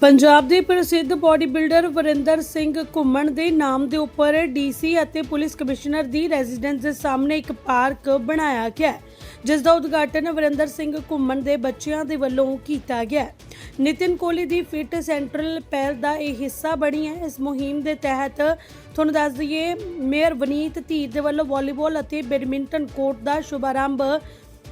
ਪੰਜਾਬ ਦੇ ਪ੍ਰਸਿੱਧ body builder Varinder Singh ਘੁੰਮਣ ਦੇ ਨਾਮ ਦੇ ਉੱਪਰ ਡੀਸੀ ਅਤੇ ਪੁਲਿਸ ਕਮਿਸ਼ਨਰ ਦੀ ਰੈਜ਼ੀਡੈਂਸ ਦੇ ਸਾਹਮਣੇ ਇੱਕ ਪਾਰਕ ਬਣਾਇਆ ਗਿਆ ਜਿਸ ਦਾ ਉਦਘਾਟਨ ਵਰਿੰਦਰ ਸਿੰਘ ਘੁੰਮਣ ਦੇ ਬੱਚਿਆਂ ਦੇ ਵੱਲੋਂ ਕੀਤਾ ਗਿਆ ਨਿਤਿਨ ਕੋਹਲੀ ਦੀ ਫਿਟ ਸੈਂਟਰਲ ਪਹਿਲ ਦਾ ਇਹ ਹਿੱਸਾ ਬਣੀ ਹੈ। ਇਸ ਮੁਹਿੰਮ ਦੇ ਤਹਿਤ ਤੁਹਾਨੂੰ ਦੱਸ ਦਈਏ, ਮੇਅਰ ਵਨੀਤ ਧੀਰ ਦੇ ਵੱਲੋਂ ਵਾਲੀਬਾਲ ਅਤੇ ਬੈਡਮਿੰਟਨ ਕੋਰਟ ਦਾ ਸ਼ੁਭਾਰੰਭ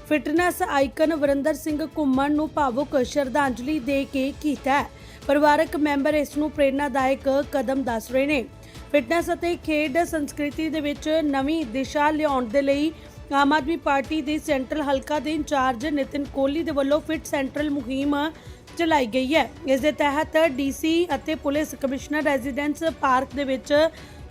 ਫਿਟਨੈਸ ਆਈਕਨ ਵਰਿੰਦਰ ਸਿੰਘ ਘੁੰਮਣ ਨੂੰ ਭਾਵੁਕ ਸ਼ਰਧਾਂਜਲੀ ਦੇ ਕੇ ਕੀਤਾ ਹੈ। ਪਰਿਵਾਰਕ ਮੈਂਬਰ ਇਸ ਨੂੰ ਪ੍ਰੇਰਨਾਦਾਇਕ ਕਦਮ ਦੱਸ ਰਹੇ ਨੇ। ਫਿਟਨੈਸ ਅਤੇ ਖੇਡ ਸੰਸਕ੍ਰਿਤੀ ਦੇ ਵਿੱਚ ਨਵੀਂ ਦਿਸ਼ਾ ਲਿਆਉਣ ਦੇ ਲਈ ਆਮ ਆਦਮੀ ਪਾਰਟੀ ਦੇ ਸੈਂਟਰਲ ਹਲਕਾ ਦੇ ਇੰਚਾਰਜ ਨਿਤਿਨ ਕੋਹਲੀ ਦੇ ਵੱਲੋਂ ਫਿਟ ਸੈਂਟਰਲ ਮੁਹਿੰਮ ਚਲਾਈ ਗਈ ਹੈ। ਇਸ ਦੇ ਤਹਿਤ ਡੀਸੀ ਅਤੇ ਪੁਲਿਸ ਕਮਿਸ਼ਨਰ ਰੈਜ਼ੀਡੈਂਸ ਪਾਰਕ ਦੇ ਵਿੱਚ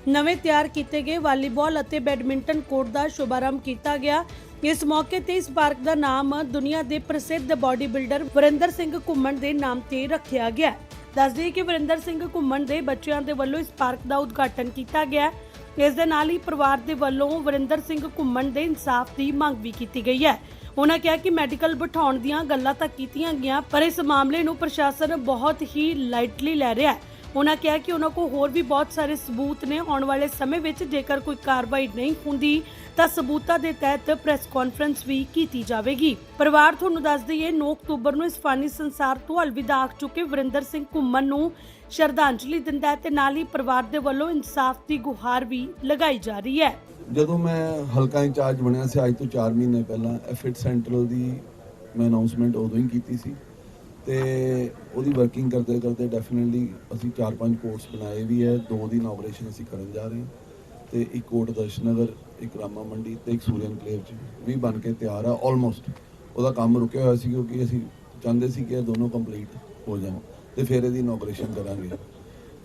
ਨਵੇਂ ਤਿਆਰ ਕੀਤੇ ਗਏ ਵਾਲੀਬਾਲ ਅਤੇ ਬੈਡਮਿੰਟਨ ਕੋਰਟ ਦਾ ਸ਼ੁਭਾਰੰਭ ਕੀਤਾ ਗਿਆ। ਇਸ ਮੌਕੇ ਤੇ ਇਸ ਪਾਰਕ ਦਾ ਨਾਮ ਦੁਨੀਆ ਦੇ ਪ੍ਰਸਿੱਧ ਬਾਡੀ ਬਿਲਡਰ ਵਰਿੰਦਰ ਸਿੰਘ ਘੁੰਮਣ ਦੇ ਨਾਮ ਤੇ ਰੱਖਿਆ ਗਿਆ ਹੈ। ਕਿ ਵਰਿੰਦਰ ਸਿੰਘ ਘੁੰਮਣ ਦੇ ਬੱਚਿਆਂ ਦੇ ਵੱਲੋਂ ਇਸ ਪਾਰਕ ਦਾ ਉਦਘਾਟਨ ਕੀਤਾ ਗਿਆ ਇਸ ਦੇ ਨਾਲ ਹੀ ਪਰਿਵਾਰ ਦੇ ਵੱਲੋਂ ਵਰਿੰਦਰ ਸਿੰਘ ਘੁੰਮਣ ਦੇ ਇਨਸਾਫ ਦੀ ਮੰਗ ਵੀ ਕੀਤੀ ਗਈ ਹੈ ਉਹਨਾਂ ਕਿਹਾ ਕਿ ਮੈਡੀਕਲ ਬਿਠਾਉਣ ਦੀਆਂ ਗੱਲਾਂ ਤਾਂ ਕੀਤੀਆਂ ਗਈਆਂ, ਪਰ ਇਸ ਮਾਮਲੇ ਨੂੰ ਪ੍ਰਸ਼ਾਸਨ ਬਹੁਤ ਹੀ ਲਾਈਟਲੀ ਲੈ ਰਿਹਾ ਹੈ ਉਹਨਾਂ ਕਿਹਾ ਕਿ ਉਹਨਾਂ ਕੋਲ ਹੋਰ ਵੀ ਬਹੁਤ ਸਾਰੇ ਸਬੂਤ ਨੇ। ਆਉਣ ਵਾਲੇ ਸਮੇਂ ਵਿੱਚ ਜੇਕਰ ਕੋਈ ਕਾਰਵਾਈ ਨਹੀਂ ਹੁੰਦੀ, ਤਾਂ ਸਬੂਤਾਂ ਦੇ ਤਹਿਤ ਪ੍ਰੈਸ ਕਾਨਫਰੰਸ ਵੀ ਕੀਤੀ ਜਾਵੇਗੀ। ਪਰਿਵਾਰ ਤੁਹਾਨੂੰ ਦੱਸ ਦਈਏ 9 ਅਕਤੂਬਰ ਨੂੰ ਇਸ ਫਾਨੀ ਸੰਸਾਰ ਤੋਂ ਅਲਵਿਦਾ ਆਖ ਚੁੱਕੇ ਵਰਿੰਦਰ ਸਿੰਘ ਘੁੰਮਣ ਨੂੰ ਸ਼ਰਧਾਂਜਲੀ ਦਿੰਦਾ ਹੈ ਤੇ ਨਾਲ ਹੀ ਪਰਿਵਾਰ ਦੇ ਵੱਲੋਂ ਇਨਸਾਫ ਦੀ ਗੁਹਾਰ ਵੀ ਲਗਾਈ ਜਾ ਰਹੀ ਹੈ। ਜਦੋਂ ਮੈਂ ਹਲਕਾ ਇੰਚਾਰਜ ਬਣਿਆ ਸੀ, ਅੱਜ ਤੋਂ 4 ਮਹੀਨੇ ਪਹਿਲਾਂ ਫਿਟ ਸੈਂਟਰਲ ਦੀ ਮੈਂ ਅਨਾਉਂਸਮੈਂਟ ਉਦੋਂ ਹੀ ਕੀਤੀ ਸੀ। ਤੇ ਉਹਦੀ ਵਰਕਿੰਗ ਕਰਦੇ ਕਰਦੇ ਡੈਫੀਨਿਟਲੀ ਅਸੀਂ ਚਾਰ ਪੰਜ ਕੋਰਟਸ ਬਣਾਏ ਵੀ ਹੈ। ਦੋ ਦੀ ਇਨੋਗਰੇਸ਼ਨ ਅਸੀਂ ਕਰਨ ਜਾ ਰਹੇ ਹਾਂ ਤੇ ਇੱਕ ਕੋਟ ਦਰਸ਼ਨਗਰ, ਇੱਕ ਰਾਮਾ ਮੰਡੀ ਤੇ ਇੱਕ ਸੂਰਿਆ ਐਨਕਲੇਵ ਚ ਵੀ ਬਣ ਕੇ ਤਿਆਰ ਆ ਆਲਮੋਸਟ ਉਹਦਾ ਕੰਮ ਰੁਕਿਆ ਹੋਇਆ ਸੀ ਕਿਉਂਕਿ ਅਸੀਂ ਚਾਹੁੰਦੇ ਸੀ ਕਿ ਇਹ ਦੋਨੋਂ ਕੰਪਲੀਟ ਹੋ ਜਾਣ ਤੇ ਫਿਰ ਇਹਦੀ ਇਨੋਗਰੇਸ਼ਨ ਕਰਾਂਗੇ।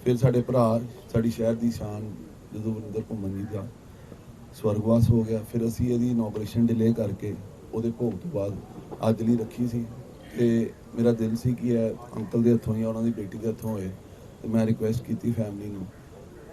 ਫਿਰ ਸਾਡੇ ਭਰਾ, ਸਾਡੀ ਸ਼ਹਿਰ ਦੀ ਸ਼ਾਨ ਜਦੋਂ ਵਰਿੰਦਰ ਘੁੰਮਣ ਜੀ ਦਾ ਸਵਰਗਵਾਸ ਹੋ ਗਿਆ। ਫਿਰ ਅਸੀਂ ਇਹਦੀ ਇਨੋਗਰੇਸ਼ਨ ਡਿਲੇ ਕਰਕੇ ਉਹਦੇ ਭੋਗ ਤੋਂ ਬਾਅਦ ਅੱਜ ਲਈ ਰੱਖੀ ਸੀ। ਤੇ ਮੇਰਾ ਦਿਲ ਸੀ ਕਿ ਇਹ ਅੰਕਲ ਦੇ ਹੱਥੋਂ ਜਾਂ ਉਹਨਾਂ ਦੀ ਬੇਟੀ ਦੇ ਹੱਥੋਂ ਹੋਏ। ਤੇ ਮੈਂ ਰਿਕੁਐਸਟ ਕੀਤੀ ਫੈਮਿਲੀ ਨੂੰ।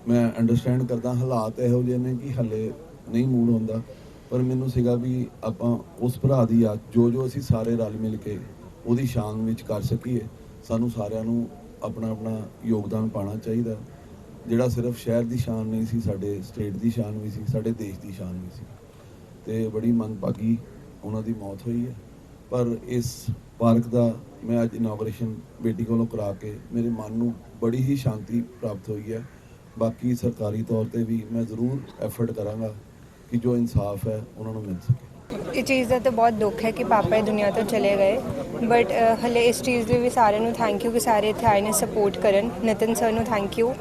ਮੈਂ ਅੰਡਰਸਟੈਂਡ ਕਰਦਾ, ਹਾਲਾਤ ਇਹੋ ਜਿਹੇ ਨੇ ਕਿ ਹੱਲੇ ਨਹੀਂ ਮੂਡ ਹੁੰਦਾ। ਪਰ ਮੈਨੂੰ ਸੀਗਾ ਵੀ ਆਪਾਂ ਉਸ ਭਰਾ ਦੀ ਯਾਦ, ਜੋ ਜੋ ਅਸੀਂ ਸਾਰੇ ਰਲ ਮਿਲ ਕੇ ਉਹਦੀ ਸ਼ਾਨ ਵਿੱਚ ਕਰ ਸਕੀਏ, ਸਾਨੂੰ ਸਾਰਿਆਂ ਨੂੰ ਆਪਣਾ ਆਪਣਾ ਯੋਗਦਾਨ ਪਾਣਾ ਚਾਹੀਦਾ। ਜਿਹੜਾ ਸਿਰਫ ਸ਼ਹਿਰ ਦੀ ਸ਼ਾਨ ਨਹੀਂ ਸੀ, ਸਾਡੇ ਸਟੇਟ ਦੀ ਸ਼ਾਨ ਵੀ ਸੀ, ਸਾਡੇ ਦੇਸ਼ ਦੀ ਸ਼ਾਨ ਵੀ ਸੀ। ਤੇ ਬੜੀ ਮੰਦਭਾਗੀ ਉਹਨਾਂ ਦੀ ਮੌਤ ਹੋਈ ਹੈ। ਪਰ ਇਸ ਪਾਰਕ ਦਾ ਮੈਂ ਅੱਜ ਇਨੋਗਰੇਸ਼ਨ ਬੇਟੀ ਕੋਲੋਂ ਕਰਾ ਕੇ ਮੇਰੇ ਮਨ ਨੂੰ ਬੜੀ ਹੀ ਸ਼ਾਂਤੀ ਪ੍ਰਾਪਤ ਹੋਈ ਹੈ। ਬਾਕੀ ਸਰਕਾਰੀ ਤੌਰ ਤੇ ਵੀ ਮੈਂ ਜ਼ਰੂਰ ਐਫਰਟ ਕਰਾਂਗਾ ਕਿ ਜੋ ਇਨਸਾਫ ਹੈ ਉਹਨਾਂ ਨੂੰ ਮਿਲ ਸਕੇ। ਇਹ ਚੀਜ਼ ਦਾ ਤਾਂ ਬਹੁਤ ਦੁੱਖ ਹੈ ਕਿ ਪਾਪਾ ਇਹ ਦੁਨੀਆ ਤੋਂ ਚਲੇ ਗਏ। ਬਟ ਹਲੇ ਇਸ ਚੀਜ਼ ਲਈ ਵੀ ਸਾਰਿਆਂ ਨੂੰ ਥੈਂਕ ਯੂ ਕਿ ਸਾਰੇ ਇੱਥੇ ਆਏ ਨੇ ਸਪੋਰਟ ਕਰਨ। ਨਿਤਨ ਸਰ ਨੂੰ ਥੈਂਕ ਯੂ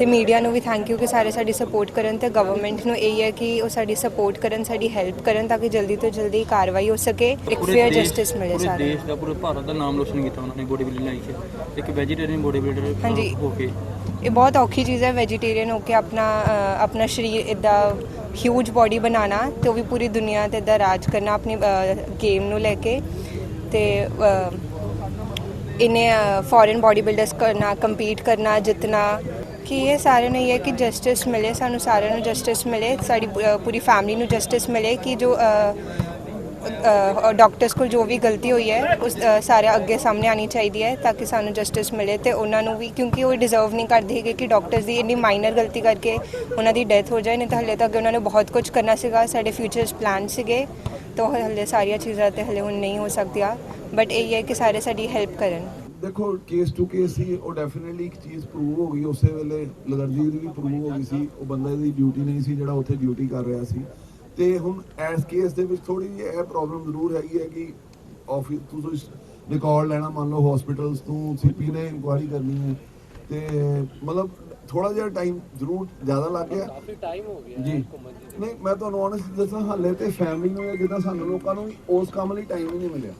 ਤੇ ਮੀਡੀਆ ਨੂੰ ਵੀ ਥੈਂਕ ਯੂ ਕਿ ਸਾਰੇ ਸਾਡੀ ਸਪੋਰਟ ਕਰਨ ਤੇ ਗਵਰਨਮੈਂਟ ਨੂੰ ਇਹ ਹੈ ਕਿ ਉਹ ਸਾਡੀ ਸਪੋਰਟ ਕਰਨ ਸਾਡੀ ਹੈਲਪ ਕਰਨ ਤਾਂ ਕਿ ਜਲਦੀ ਤੋਂ ਜਲਦੀ ਕਾਰਵਾਈ ਹੋ ਸਕੇ ਇੱਕ ਫੇਅਰ ਜਸਟਿਸ ਮਿਲੇ ਪੂਰੇ ਸਾਰਿਆਂ ਨੂੰ। ਦੇਸ਼ ਦਾ ਪੂਰੇ ਭਾਰਤ ਦਾ ਨਾਮ ਰੋਸ਼ਨ ਕੀਤਾ ਉਹਨਾਂ ਨੇ ਬੋਡੀ ਬਿਲਡਿੰਗ ਲਾਈ ਹੈ ਇੱਕ ਵੈਜੀਟੇਰੀਅਨ ਬੋਡੀ ਬਿਲਡਰ ਹਾਂਜੀ। ਹੋ ਕੇ। ਇਹ ਬਹੁਤ ਔਖੀ ਚੀਜ਼ ਹੈ ਵੈਜੀਟੇਰੀਅਨ ਹੋ ਕੇ ਆਪਣਾ ਆਪਣਾ ਸਰੀਰ ਇਦਾਂ ਹਿਊਜ ਬਾਡੀ ਬਣਾਉਣਾ ਤੇ ਉਹ ਵੀ ਪੂਰੀ ਦੁਨੀਆ ਤੇ ਇਦਾਂ ਰਾਜ ਕਰਨਾ ਆਪਣੀ ਗੇਮ ਨੂੰ ਲੈ ਕੇ। ਤੇ ਇਹਨੇ ਫੋਰਨ ਬਾਡੀ ਬਿਲਡਰਸ ਕਰਨਾ ਕੰਪੀਟ ਕਰਨਾ ਜਿੱਤਣਾ। ਕਿ ਇਹ ਸਾਰਿਆਂ ਨੂੰ ਇਹ ਹੈ ਕਿ ਜਸਟਿਸ ਮਿਲੇ ਸਾਨੂੰ ਸਾਰਿਆਂ ਨੂੰ ਜਸਟਿਸ ਮਿਲੇ ਸਾਡੀ ਅ, ਪੂਰੀ ਫੈਮਿਲੀ ਨੂੰ ਜਸਟਿਸ ਮਿਲੇ ਕਿ ਜੋ ਡਾਕਟਰਸ ਕੋਲ ਜੋ ਵੀ ਗਲਤੀ ਹੋਈ ਹੈ ਉਸ ਅ, ਸਾਰੇ ਅੱਗੇ ਸਾਹਮਣੇ ਆਣੀ ਚਾਹੀਦੀ ਹੈ ਤਾਂ ਕਿ ਸਾਨੂੰ ਜਸਟਿਸ ਮਿਲੇ ਤੇ ਉਹਨਾਂ ਨੂੰ ਵੀ ਕਿਉਂਕਿ ਉਹ ਡਿਜ਼ਰਵ ਨਹੀਂ ਕਰਦੇ ਹੈਗੇ ਕਿ ਡਾਕਟਰਸ ਦੀ ਇੰਨੀ ਮਾਈਨਰ ਗਲਤੀ ਕਰਕੇ ਉਹਨਾਂ ਦੀ ਡੈਥ ਹੋ ਜਾਏ ਨਹੀਂ ਤਾਂ ਹਲੇ ਤੱਕ ਉਹਨਾਂ ਨੇ ਬਹੁਤ ਕੁਝ ਕਰਨਾ ਸੀਗਾ ਸਾਡੇ ਫਿਊਚਰਸ ਪਲਾਨ ਸੀਗੇ ਤਾਂ ਉਹ ਹਲੇ ਸਾਰੀਆਂ ਚੀਜ਼ਾਂ ਤੇ ਹਲੇ ਹੁਣ ਨਹੀਂ ਹੋ ਸਕਦੀਆਂ ਬਟ ਇਹ ਹੈ ਕਿ ਸਾਰੇ ਸਾਡੀ ਹੈਲਪ ਕਰਨ। ਦੇਖੋ ਕੇਸ ਟੂ ਕੇਸ ਸੀ ਉਹ ਡੈਫੀਨਿਟਲੀ ਇੱਕ ਚੀਜ਼ ਪ੍ਰੂਵ ਹੋ ਗਈ। ਉਸੇ ਵੇਲੇ ਲਗਰਜੀਤ ਦੀ ਵੀ ਪ੍ਰੂਵ ਹੋ ਗਈ ਸੀ। ਉਹ ਬੰਦਾ ਦੀ ਡਿਊਟੀ ਨਹੀਂ ਸੀ ਜਿਹੜਾ ਉੱਥੇ ਡਿਊਟੀ ਕਰ ਰਿਹਾ ਸੀ। ਤੇ ਹੁਣ ਐਸ ਕੇਸ ਦੇ ਵਿੱਚ ਥੋੜੀ ਜਿਹੀ ਇਹ ਪ੍ਰੋਬਲਮ ਜ਼ਰੂਰ ਹੈਗੀ ਹੈ ਕਿ ਆਫਿਸ ਤੁਸੀਂ ਰਿਕਾਰਡ ਲੈਣਾ ਮੰਨ ਲਓ ਹਸਪੀਟਲਸ ਤੋਂ ਸੀਪੀ ਨੇ ਇਨਕੁਆਇਰੀ ਕਰਨੀ ਹੈ। ਤੇ ਮਤਲਬ ਥੋੜਾ ਜਿਹਾ ਟਾਈਮ ਜ਼ਰੂਰ ਜ਼ਿਆਦਾ ਲੱਗ ਗਿਆ। ਕਾਫੀ ਟਾਈਮ ਹੋ ਗਿਆ ਜੀ। ਨਹੀਂ ਮੈਂ ਤੁਹਾਨੂੰ honest ਦੱਸਾਂ ਹਾਲੇ ਤੇ ਫੈਮਿਲੀ ਨੂੰ ਜਿੱਦਾਂ ਸਾਨੂੰ ਲੋਕਾਂ ਨੂੰ ਉਸ ਕੰਮ ਲਈ ਟਾਈਮ ਹੀ ਨਹੀਂ ਮਿਲਿਆ।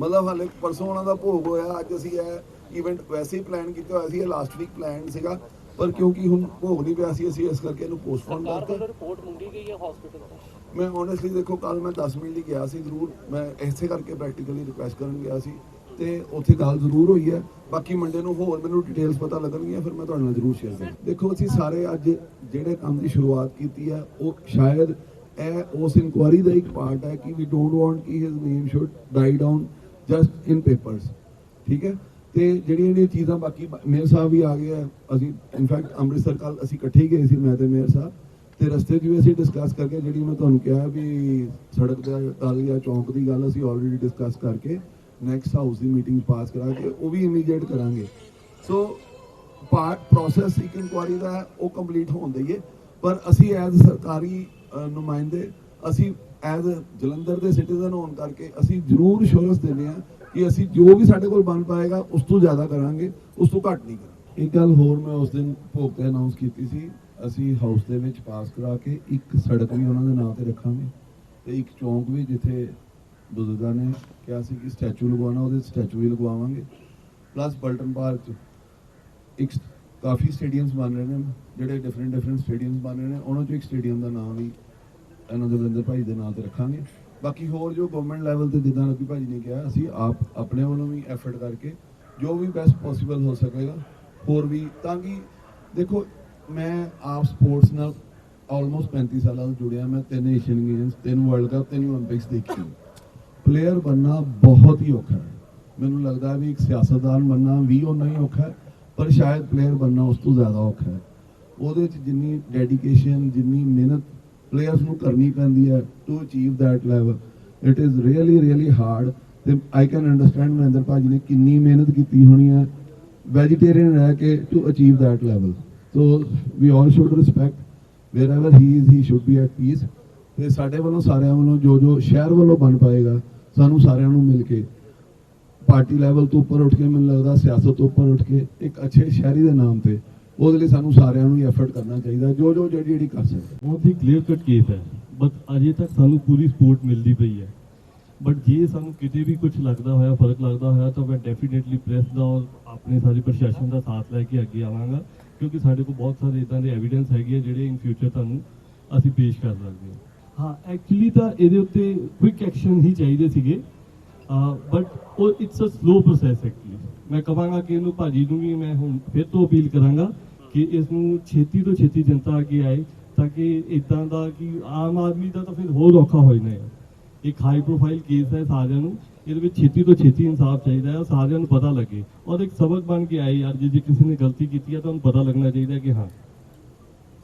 ਮਤਲਬ ਹਾਲੇ ਪਰਸੋਂ ਉਹਨਾਂ ਦਾ ਭੋਗ ਹੋਇਆ ਅੱਜ ਅਸੀਂ ਇਹ ਇਵੈਂਟ ਵੈਸੇ ਹੀ ਪਲਾਨ ਕੀਤਾ ਹੋਇਆ ਸੀ ਇਹ ਲਾਸਟ ਵੀਕ ਪਲਾਨ ਸੀਗਾ ਪਰ ਕਿਉਂਕਿ ਹੁਣ ਭੋਗ ਨਹੀਂ ਪਿਆ ਸੀ ਅਸੀਂ ਇਸ ਕਰਕੇ ਇਹਨੂੰ ਪੋਸਟਪੋਨ ਕਰਤਾ। ਰਿਪੋਰਟ ਮੰਗੀ ਗਈ ਹੈ ਹਸਪੀਟਲ ਤੋਂ? ਮੈਂ ਓਨੈਸਟਲੀ ਦੇਖੋ ਕੱਲ ਮੈਂ 10 ਮਿੰਟ ਲਈ ਗਿਆ ਸੀ ਜ਼ਰੂਰ ਮੈਂ ਇਸੇ ਕਰਕੇ ਪ੍ਰੈਕਟੀਕਲੀ ਰਿਕੁਐਸਟ ਕਰਨ ਗਿਆ ਸੀ ਤੇ ਉੱਥੇ ਗੱਲ ਜ਼ਰੂਰ ਹੋਈ ਹੈ। ਬਾਕੀ ਮੰਡੇ ਨੂੰ ਹੋਰ ਮੈਨੂੰ ਡਿਟੇਲਸ ਪਤਾ ਲੱਗਣਗੀਆਂ ਫਿਰ ਮੈਂ ਤੁਹਾਡੇ ਨਾਲ ਜ਼ਰੂਰ ਸ਼ੇਅਰ ਕਰਾਂਗਾ। ਦੇਖੋ ਅਸੀਂ ਸਾਰੇ ਅੱਜ ਜਿਹੜੇ ਕੰਮ ਦੀ ਸ਼ੁਰੂਆਤ ਕੀਤੀ ਹੈ ਉਹ ਸ਼ਾਇਦ ਇਹ ਉਸ ਇਨਕੁਆਰੀ ਦਾ ਇੱਕ ਪਾਰਟ ਹੈ ਕਿ ਵੀ ਡੋਨਟ ਵਾਂਟ ਕਿ his name should die down just in papers ਠੀਕ ਹੈ ਤੇ ਜਿਹੜੀਆਂ ਜਿਹੜੀਆਂ ਚੀਜ਼ਾਂ ਬਾਕੀ ਮੇਅਰ ਸਾਹਿਬ ਵੀ ਆ ਗਏ ਆ ਅਸੀਂ ਇਨਫੈਕਟ ਅੰਮ੍ਰਿਤਸਰ ਕੱਲ ਅਸੀਂ ਇਕੱਠੇ ਹੀ ਗਏ ਸੀ ਮੈਂ ਤੇ ਮੇਅਰ ਸਾਹਿਬ ਤੇ ਰਸਤੇ 'ਚ ਵੀ ਅਸੀਂ ਡਿਸਕਸ ਕਰਕੇ ਜਿਹੜੀ ਮੈਂ ਤੁਹਾਨੂੰ ਕਿਹਾ ਵੀ ਸੜਕ ਦਾ ਗੱਲ ਜਾਂ ਚੌਂਕ ਦੀ ਗੱਲ ਅਸੀਂ ਆਲਰੇਡੀ ਡਿਸਕਸ ਕਰਕੇ ਨੈਕਸਟ ਹਾਊਸ ਦੀ ਮੀਟਿੰਗ ਪਾਸ ਕਰਾ ਕੇ ਉਹ ਵੀ ਇਮੀਡੀਏਟ ਕਰਾਂਗੇ ਸੋ ਪਾਰਟ ਪ੍ਰੋਸੈਸ ਇੱਕ ਇਨਕੁਆਰੀ ਦਾ ਉਹ ਕੰਪਲੀਟ ਹੋਣ ਦਈਏ ਪਰ ਅਸੀਂ ਐਜ਼ ਸਰਕਾਰੀ ਨੁਮਾਇੰਦੇ ਅਸੀਂ ਐਜ਼ ਜਲੰਧਰ ਦੇ ਸਿਟੀਜ਼ਨ ਹੋਣ ਕਰਕੇ ਅਸੀਂ ਜ਼ਰੂਰ ਸ਼ੋਰਸ ਦਿੰਦੇ ਹਾਂ ਕਿ ਅਸੀਂ ਜੋ ਵੀ ਸਾਡੇ ਕੋਲ ਬਣ ਪਾਏਗਾ, ਉਸ ਤੋਂ ਜ਼ਿਆਦਾ ਕਰਾਂਗੇ, ਉਸ ਤੋਂ ਘੱਟ ਨਹੀਂ ਕਰਾਂਗੇ। ਇੱਕ ਗੱਲ ਹੋਰ ਮੈਂ ਉਸ ਦਿਨ ਭੋਗ ਤੇ ਅਨਾਉਂਸ ਕੀਤੀ ਸੀ, ਅਸੀਂ ਹਾਊਸ ਦੇ ਵਿੱਚ ਪਾਸ ਕਰਾ ਕੇ ਇੱਕ ਸੜਕ ਵੀ ਉਹਨਾਂ ਦੇ ਨਾਂ ਤੇ ਰੱਖਾਂਗੇ ਤੇ ਇੱਕ ਚੌਂਕ ਵੀ ਜਿੱਥੇ ਬਜ਼ੁਰਗਾਂ ਨੇ ਕਿਹਾ ਸੀ ਕਿ ਸਟੈਚੂ ਲਗਵਾਉਣਾ, ਉਹਦੇ ਸਟੈਚੂ ਵੀ ਲਗਵਾਵਾਂਗੇ ਪਲੱਸ ਬਲਟਨ ਪਾਰਕ 'ਚ ਇੱਕ ਕਾਫੀ ਸਟੇਡੀਅਮਸ ਬਣ ਰਹੇ ਨੇ, ਜਿਹੜੇ ਡਿਫਰੈਂਟ ਡਿਫਰੈਂਟ ਸਟੇਡੀਅਮਸ ਬਣ ਰਹੇ ਨੇ, ਉਹਨਾਂ ਚੋਂ ਇੱਕ ਸਟੇਡੀਅਮ ਦਾ ਨਾਮ ਵੀ ਇਹਨਾਂ ਦਵਿੰਦਰ ਭਾਈ ਦੇ ਨਾਂ ਤੇ ਰੱਖਾਂਗੇ। ਬਾਕੀ ਹੋਰ ਜੋ ਗਵਰਨਮੈਂਟ ਲੈਵਲ ਤੇ ਜਿੱਦਾਂ ਰਵੀ ਭਾਈ ਨੇ ਕਿਹਾ, ਅਸੀਂ ਆਪ ਆਪਣੇ ਵੱਲੋਂ ਵੀ ਐਫਰਟ ਕਰਕੇ ਜੋ ਵੀ ਬੈਸਟ ਪੋਸੀਬਲ ਹੋ ਸਕੇਗਾ, ਹੋਰ ਵੀ ਤਾਂ ਕਿ ਦੇਖੋ, ਮੈਂ ਆਪ ਸਪੋਰਟਸ ਨਾਲ ਆਲਮੋਸਟ 35 ਸਾਲਾਂ ਤੋਂ ਜੁੜਿਆ, ਮੈਂ ਤਿੰਨ ਏਸ਼ੀਅਨ ਗੇਮਸ ਤਿੰਨ ਵਰਲਡ ਕੱਪ ਤਿੰਨ 올림픽ਸ ਦੇਖੀ ਪਲੇਅਰ ਬੰਨਾ ਬਹੁਤ ਹੀ ਔਖਾ ਹੈ। ਮੈਨੂੰ ਲੱਗਦਾ ਵੀ ਇੱਕ ਸਿਆਸਤਦਾਨ ਬੰਨਾ ਵੀ ਉਹ ਨਹੀਂ ਔਖਾ ਹੈ, ਪਰ ਸ਼ਾਇਦ ਪਲੇਅਰ ਬੰਨਾ ਉਸ ਤੋਂ ਜ਼ਿਆਦਾ ਔਖਾ ਹੈ। ਉਹਦੇ ਵਿੱਚ ਜਿੰਨੀ ਡੈਡੀਕੇਸ਼ਨ ਜਿੰਨੀ ਮਿਹਨਤ ਪਲੇਅਰਸ ਨੂੰ ਕਰਨੀ ਪੈਂਦੀ ਹੈ to achieve that level it is really really hard ਤੇ ਆਈ ਕੈਨ ਅੰਡਰਸਟੈਂਡ ਮਹਿੰਦਰ ਭਾਜੀ ਨੇ ਕਿੰਨੀ ਮਿਹਨਤ ਕੀਤੀ ਹੋਣੀ ਹੈ ਵੈਜੀਟੇਰੀਅਨ ਰਹਿ ਕੇ to achieve that level so we all should respect wherever he is he should be at peace ਤੇ ਸਾਡੇ ਵੱਲੋਂ ਸਾਰਿਆਂ ਵੱਲੋਂ ਜੋ ਜੋ ਸ਼ਹਿਰ ਵੱਲੋਂ ਬਣ ਪਾਏਗਾ, ਸਾਨੂੰ ਸਾਰਿਆਂ ਨੂੰ ਮਿਲ ਕੇ ਪਾਰਟੀ ਲੈਵਲ ਤੋਂ ਉੱਪਰ ਉੱਠ ਕੇ ਮੈਨੂੰ ਲੱਗਦਾ ਸਿਆਸਤ ਤੋਂ ਉੱਪਰ ਉੱਠ ਕੇ ਇੱਕ ਅੱਛੇ ਸ਼ਹਿਰੀ ਦੇ ਨਾਮ ਤੇ ਉਹਦੇ ਲਈ ਸਾਨੂੰ ਸਾਰਿਆਂ ਨੂੰ ਐਫਰਟ ਕਰਨਾ ਚਾਹੀਦਾ ਜੋ ਜੋ ਜਿਹੜੀ ਜਿਹੜੀ ਕਰ ਸਕਦੇ। ਬਹੁਤ ਹੀ ਕਲੀਅਰ ਕੱਟ ਕੇਸ ਹੈ ਬਟ ਅਜੇ ਤੱਕ ਸਾਨੂੰ ਪੂਰੀ ਸਪੋਰਟ ਮਿਲਦੀ ਪਈ ਹੈ। ਬਟ ਜੇ ਸਾਨੂੰ ਕਿਤੇ ਵੀ ਕੁਝ ਲੱਗਦਾ ਹੋਇਆ ਫ਼ਰਕ ਲੱਗਦਾ ਹੋਇਆ ਤਾਂ ਮੈਂ ਡੈਫੀਨੇਟਲੀ ਪ੍ਰੈਸ ਦਾ ਔਰ ਆਪਣੇ ਸਾਰੇ ਪ੍ਰਸ਼ਾਸਨ ਦਾ ਸਾਥ ਲੈ ਕੇ ਅੱਗੇ ਆਵਾਂਗਾ ਕਿਉਂਕਿ ਸਾਡੇ ਕੋਲ ਬਹੁਤ ਸਾਰੇ ਇਦਾਂ ਦੇ ਐਵੀਡੈਂਸ ਹੈਗੇ ਆ ਜਿਹੜੇ ਇਨ ਫਿਊਚਰ ਤੁਹਾਨੂੰ ਅਸੀਂ ਪੇਸ਼ ਕਰ ਸਕਦੇ ਹਾਂ ਹਾਂ ਐਕਚੁਅਲੀ ਤਾਂ ਇਹਦੇ ਉੱਤੇ ਕੁਇਕ ਐਕਸ਼ਨ ਹੀ ਚਾਹੀਦੇ ਸੀਗੇ। ਬਟ ਉਹ it's a slow process actually ਮੈਂ ਕਹਾਂਗਾ ਕਿ ਇਹਨੂੰ ਭਾਜੀ ਨੂੰ ਵੀ ਮੈਂ ਹੁਣ ਫਿਰ ਤੋਂ ਅਪੀਲ ਕਰਾਂਗਾ ਕਿ ਇਸ ਨੂੰ ਛੇਤੀ ਤੋਂ ਛੇਤੀ ਜਨਤਾ ਅੱਗੇ ਆਏ ਤਾਂ ਕਿ ਇਦਾਂ ਦਾ ਕਿ ਆਮ ਆਦਮੀ ਦਾ ਤਾਂ ਫਿਰ ਹੋਰ ਔਖਾ ਹੋ ਜਾਣਾ ਹੈ। ਇੱਕ ਹਾਈ ਪ੍ਰੋਫਾਈਲ ਕੇਸ ਹੈ ਸਾਰਿਆਂ ਨੂੰ ਇਹਦੇ ਵਿੱਚ ਛੇਤੀ ਤੋਂ ਛੇਤੀ ਇਨਸਾਫ ਚਾਹੀਦਾ ਹੈ ਸਾਰਿਆਂ ਨੂੰ ਪਤਾ ਲੱਗੇ। ਔਰ ਇੱਕ ਸਬਕ ਬਣ ਕੇ ਆਏ ਯਾਰ ਜੇ ਜੇ ਕਿਸੇ ਨੇ ਗਲਤੀ ਕੀਤੀ ਹੈ ਤਾਂ ਉਹਨੂੰ ਪਤਾ ਲੱਗਣਾ ਚਾਹੀਦਾ ਕਿ ਹਾਂ।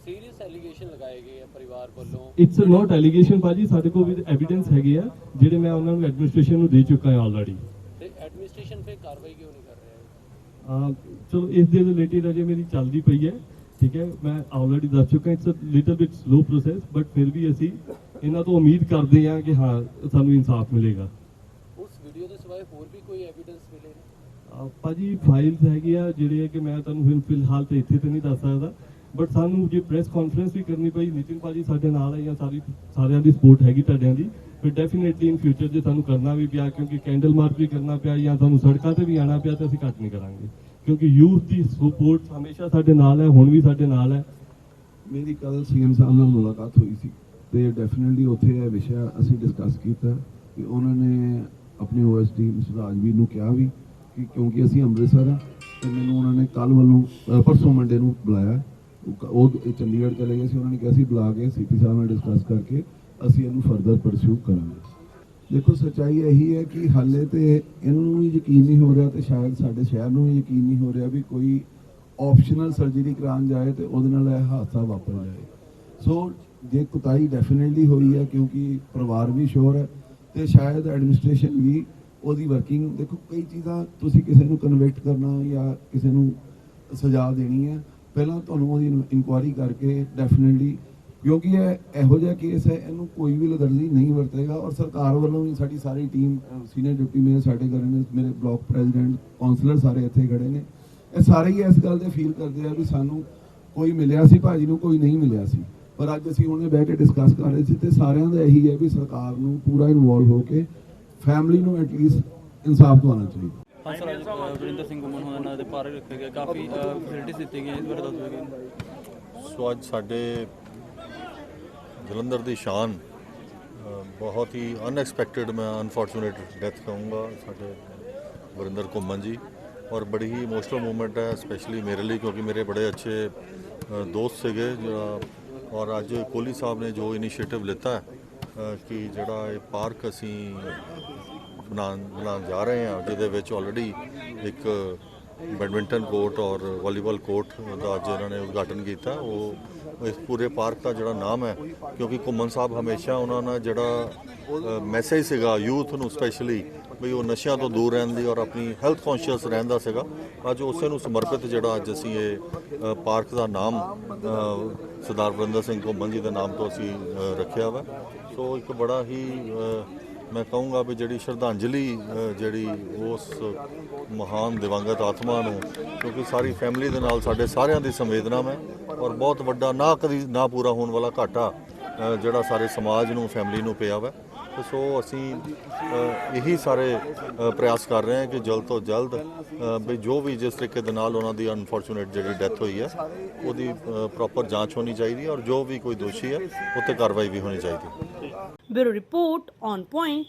ਸੀਰੀਅਸ ਐਲੀਗੇਸ਼ਨ ਲਗਾਏ ਗਏ ਆ ਪਰਿਵਾਰ ਵੱਲੋਂ? ਇਟਸ ਨਾਟ ਐਲੀਗੇਸ਼ਨ ਭਾਜੀ ਸਾਡੇ ਕੋਲ ਵੀ ਐਵੀਡੈਂਸ ਹੈਗੇ ਆ ਜਿਹੜੇ ਮੈਂ ਉਹਨਾਂ ਨੂੰ ਐਡਮਿਨਿਸਟ੍ਰੇਸ਼ਨ ਨੂੰ ਦੇ ਚੁੱਕਾ ਹਾਂ ਆਲਰੇਡੀ ਤੇ ਐਡਮਿਨਿਸਟ੍ਰੇਸ਼ਨ ਫੇ ਕਾਰਵਾਈ ਕਿਉਂ ਨਹੀਂ ਕਰ ਰਿਹਾ? ਚਲੋ ਇਸ ਦੇ ਰਿਲੇਟਡ ਅਜੇ ਮੇਰੀ ਚੱਲਦੀ ਪਈ ਹੈ ਠੀਕ ਹੈ? ਮੈਂ ਆਲਰੇਡੀ ਦੱਸ ਚੁੱਕਾ it's a little bit slow process but ਫਿਰ ਵੀ ਅਸੀਂ ਇਹਨਾਂ ਤੋਂ ਉਮੀਦ ਕਰਦੇ ਹਾਂ ਕਿ ਹਾਂ ਸਾਨੂੰ ਇਨਸਾਫ ਮਿਲੇਗਾ। ਉਸ ਵੀਡੀਓ ਦੇ ਸਿਵਾਏ ਹੋਰ ਵੀ ਕੋਈ ਐਵੀਡੈਂਸ ਮਿਲੇ ਭਾਜੀ ਫਾਈਲਸ ਹੈਗੇ ਆ ਜਿਹੜੇ ਕਿ ਮੈਂ ਤੁਹਾਨੂੰ ਹੁਣ ਫਿਲਹਾਲ ਤੇ ਇੱਥੇ ਤੇ ਨਹੀਂ ਦੱਸ ਸਕਦਾ ਬਟ ਸਾਨੂੰ ਜੇ ਪ੍ਰੈਸ ਕਾਨਫਰੰਸ ਵੀ ਕਰਨੀ ਪਈ ਨਿਤਿਨ ਭਾਜੀ ਸਾਡੇ ਨਾਲ ਹੈ ਜਾਂ ਸਾਰੀ ਸਾਰਿਆਂ ਦੀ ਸਪੋਰਟ ਹੈਗੀ ਤੁਹਾਡਿਆਂ ਦੀ ਫਿਰ ਡੈਫੀਨੇਟਲੀ ਇਨ ਫਿਊਚਰ ਜੇ ਸਾਨੂੰ ਕਰਨਾ ਵੀ ਪਿਆ ਕਿਉਂਕਿ ਕੈਂਡਲ ਮਾਰਚ ਵੀ ਕਰਨਾ ਪਿਆ ਜਾਂ ਸਾਨੂੰ ਸੜਕਾਂ ਤੇ ਵੀ ਆਣਾ ਪਿਆ ਤੇ ਅਸੀਂ ਘੱਟ ਨਹੀਂ ਕਰਾਂਗੇ। ਕਿਉਂਕਿ ਯੂਥ ਦੀ ਸਪੋਰਟ ਹਮੇਸ਼ਾ ਸਾਡੇ ਨਾਲ ਹੈ, ਹੁਣ ਵੀ ਸਾਡੇ ਨਾਲ ਹੈ। ਮੇਰੀ ਕੱਲ ਸੀਐਮ ਸਾਹਿਬ ਨਾਲ ਮੁਲਾਕਾਤ ਹੋਈ ਸੀ ਤੇ ਡੈਫੀਨਿਟਲੀ ਉੱਥੇ ਇਹ ਵਿਸ਼ਾ ਅਸੀਂ ਡਿਸਕਸ ਕੀਤਾ ਕਿ ਉਹਨਾਂ ਨੇ ਆਪਣੇ ਓਐਸਡੀ ਮਿਸਟਰ ਰਾਜਵੀਰ ਨੂੰ ਕਿਹਾ ਵੀ ਕਿ ਕਿਉਂਕਿ ਅਸੀਂ ਅੰਮ੍ਰਿਤਸਰ ਆ ਤੇ ਮੈਨੂੰ ਉਹਨਾਂ ਨੇ ਕੱਲ ਵੱਲੋਂ ਪਰਸੋਂ ਮੰਡੇ ਨੂੰ ਬੁਲਾਇਆ। ਉਹ ਉਹ ਚੰਡੀਗੜ੍ਹ ਚਲੇ ਗਏ ਸੀ, ਉਹਨਾਂ ਨੇ ਕਿਹਾ ਸੀ ਬੁਲਾ ਕੇ ਸੀਪੀ ਸਾਹਿਬ ਨਾਲ ਡਿਸਕਸ ਕਰਕੇ ਅਸੀਂ ਇਹਨੂੰ ਫਰਦਰ ਪਰਸਿਊ ਕਰਾਂਗੇ। ਦੇਖੋ, ਸੱਚਾਈ ਇਹੀ ਹੈ ਕਿ ਹਾਲੇ ਤੇ ਇਹਨੂੰ ਵੀ ਯਕੀਨ ਨਹੀਂ ਹੋ ਰਿਹਾ ਤੇ ਸ਼ਾਇਦ ਸਾਡੇ ਸ਼ਹਿਰ ਨੂੰ ਵੀ ਯਕੀਨ ਨਹੀਂ ਹੋ ਰਿਹਾ ਵੀ ਕੋਈ ਆਪਸ਼ਨਲ ਸਰਜਰੀ ਕਰਾਉਣ ਜਾਏ ਤੇ ਉਹਦੇ ਨਾਲ ਇਹ ਹਾਦਸਾ ਵਾਪਰ ਜਾਏ। ਸੋ ਜੇ ਕੁਤਾਈ ਡੈਫੀਨਿਟਲੀ ਹੋਈ ਹੈ, ਕਿਉਂਕਿ ਪਰਿਵਾਰ ਵੀ ਸ਼ੋਰ ਹੈ ਤੇ ਸ਼ਾਇਦ ਐਡਮਿਨਿਸਟ੍ਰੇਸ਼ਨ ਵੀ ਉਹਦੀ ਵਰਕਿੰਗ ਦੇਖੋ, ਕਈ ਚੀਜ਼ਾਂ ਤੁਸੀਂ ਕਿਸੇ ਨੂੰ ਕਨਵਿਕਟ ਕਰਨਾ ਜਾਂ ਕਿਸੇ ਨੂੰ ਸਜ਼ਾ ਦੇਣੀ ਹੈ, ਪਹਿਲਾਂ ਤੁਹਾਨੂੰ ਉਹਦੀ ਇਨਕੁਆਇਰੀ ਕਰਕੇ ਡੈਫੀਨਿਟਲੀ ਕਿਉਂਕਿ ਇਹ ਇਹੋ ਜਿਹਾ ਕੇਸ ਹੈ ਇਹਨੂੰ ਕੋਈ ਵੀ ਲਦਰਜੀ ਨਹੀਂ ਵਰਤੇਗਾ ਔਰ ਸਰਕਾਰ ਵੱਲੋਂ ਵੀ ਸਾਡੀ ਸਾਰੀ ਟੀਮ ਸੀਨੀਅਰ ਡਿਪਟੀ ਮੇਅਰ ਸਾਡੇ ਘਰੇ ਨੇ ਮੇਰੇ ਬਲਾਕ ਪ੍ਰੈਜ਼ੀਡੈਂਟ ਕਾਉਂਸਲਰ ਸਾਰੇ ਇੱਥੇ ਖੜੇ ਨੇ। ਇਹ ਸਾਰੇ ਹੀ ਇਸ ਗੱਲ ਤੇ ਫੀਲ ਕਰਦੇ ਆ ਵੀ ਸਾਨੂੰ ਕੋਈ ਮਿਲਿਆ ਸੀ ਭਾਜੀ ਨੂੰ ਕੋਈ ਨਹੀਂ ਮਿਲਿਆ ਸੀ। ਪਰ ਅੱਜ ਅਸੀਂ ਉਹਨੇ ਬਹਿ ਕੇ ਡਿਸਕਸ ਕਰ ਰਹੇ ਸੀ ਤੇ ਸਾਰਿਆਂ ਦਾ ਇਹੀ ਹੈ ਵੀ ਸਰਕਾਰ ਨੂੰ ਪੂਰਾ ਇਨਵੋਲਵ ਹੋ ਕੇ ਫੈਮਿਲੀ ਨੂੰ ਐਟਲੀਸਟ ਇਨਸਾਫ ਦਿਵਾਉਣਾ ਚਾਹੀਦਾ। ਵਰਿੰਦਰ ਸਿੰਘ ਗੁੰਮਣ ਹੋਣਾ ਨਾਲ ਦੇ ਪਾਰਕ ਰੱਖੇ ਗਏ ਕਾਫੀ ਫੈਸਿਲਿਟੀਜ਼ ਦਿੱਤੀਆਂ ਗਈਆਂ ਇਸ ਬਾਰੇ ਦੱਸ ਦਿਓ ਸੋ ਅੱਜ ਸਾਡੇ ਜਲੰਧਰ ਦੀ ਸ਼ਾਨ ਬਹੁਤ ਹੀ ਅਨਐਕਸਪੈਕਟਡ ਮੈਂ ਅਨਫੋਰਚੂਨੇਟ ਡੈਥ ਕਹੂੰਗਾ ਸਾਡੇ ਵਰਿੰਦਰ ਘੁੰਮਣ ਜੀ। ਔਰ ਬੜੀ ਹੀ ਇਮੋਸ਼ਨਲ ਮੂਮੈਂਟ ਹੈ ਸਪੈਸ਼ਲੀ ਮੇਰੇ ਲਈ, ਕਿਉਂਕਿ ਮੇਰੇ ਬੜੇ ਅੱਛੇ ਦੋਸਤ ਸੀਗੇ, ਜਿਹੜਾ ਔਰ ਅੱਜ ਕੋਹਲੀ ਸਾਹਿਬ ਨੇ ਜੋ ਇਨੀਸ਼ੀਏਟਿਵ ਲਿੱਤਾ ਕਿ ਜਿਹੜਾ ਇਹ ਪਾਰਕ ਅਸੀਂ ਬਣਾਉਣ ਬਣਾਉਣ ਜਾ ਰਹੇ ਹਾਂ, ਜਿਹਦੇ ਵਿੱਚ ਆਲਰੇਡੀ ਇੱਕ ਬੈਡਮਿੰਟਨ ਕੋਰਟ ਔਰ ਵਾਲੀਬਾਲ ਕੋਰਟ ਦਾ ਅੱਜ ਇਹਨਾਂ ਨੇ ਉਦਘਾਟਨ ਕੀਤਾ। ਉਹ ਇਸ ਪੂਰੇ ਪਾਰਕ ਦਾ ਜਿਹੜਾ ਨਾਮ ਹੈ, ਕਿਉਂਕਿ ਘੁੰਮਣ ਸਾਹਿਬ ਹਮੇਸ਼ਾ ਉਹਨਾਂ ਨਾਲ ਜਿਹੜਾ ਮੈਸੇਜ ਸੀਗਾ ਯੂਥ ਨੂੰ ਸਪੈਸ਼ਲੀ ਵੀ ਉਹ ਨਸ਼ਿਆਂ ਤੋਂ ਦੂਰ ਰਹਿਣ ਦੀ ਔਰ ਆਪਣੀ ਹੈਲਥ ਕੌਨਸ਼ੀਅਸ ਰਹਿਣ ਦਾ ਸੀਗਾ। ਅੱਜ ਉਸੇ ਨੂੰ ਸਮਰਪਿਤ ਜਿਹੜਾ ਅੱਜ ਅਸੀਂ ਇਹ ਪਾਰਕ ਦਾ ਨਾਮ ਸਰਦਾਰ ਵਰਿੰਦਰ ਸਿੰਘ ਘੁੰਮਣ ਜੀ ਦੇ ਨਾਮ ਤੋਂ ਅਸੀਂ ਰੱਖਿਆ ਵਾ। ਸੋ ਇੱਕ ਬੜਾ ਹੀ ਮੈਂ ਕਹੂੰਗਾ ਵੀ ਜਿਹੜੀ ਸ਼ਰਧਾਂਜਲੀ ਜਿਹੜੀ ਉਸ ਮਹਾਨ ਦਿਵੰਗਤ ਆਤਮਾ ਨੂੰ, ਕਿਉਂਕਿ ਸਾਰੀ ਫੈਮਿਲੀ ਦੇ ਨਾਲ ਸਾਡੇ ਸਾਰਿਆਂ ਦੀ ਸੰਵੇਦਨਾ ਹੈ ਔਰ ਬਹੁਤ ਵੱਡਾ ਨਾ ਕਦੀ ਨਾ ਪੂਰਾ ਹੋਣ ਵਾਲਾ ਘਾਟਾ ਜਿਹੜਾ ਸਾਰੇ ਸਮਾਜ ਨੂੰ ਫੈਮਿਲੀ ਨੂੰ ਪਿਆ ਵਾ। ਸੋ ਅਸੀਂ ਇਹੀ ਸਾਰੇ ਪ੍ਰਯਾਸ ਕਰ ਰਹੇ ਹਾਂ ਕਿ ਜਲਦ ਤੋਂ ਜਲਦ ਵੀ ਜੋ ਵੀ ਜਿਸ ਤਰੀਕੇ ਦੇ ਨਾਲ ਉਹਨਾਂ ਦੀ ਅਨਫੋਰਚੂਨੇਟ ਜਿਹੜੀ ਡੈਥ ਹੋਈ ਹੈ, ਉਹਦੀ ਪ੍ਰੋਪਰ ਜਾਂਚ ਹੋਣੀ ਚਾਹੀਦੀ ਹੈ, ਔਰ ਜੋ ਵੀ ਕੋਈ ਦੋਸ਼ੀ ਹੈ, ਉੱਤੇ ਕਾਰਵਾਈ ਵੀ ਹੋਣੀ ਚਾਹੀਦੀ ਹੈ। Bureau Report on Point.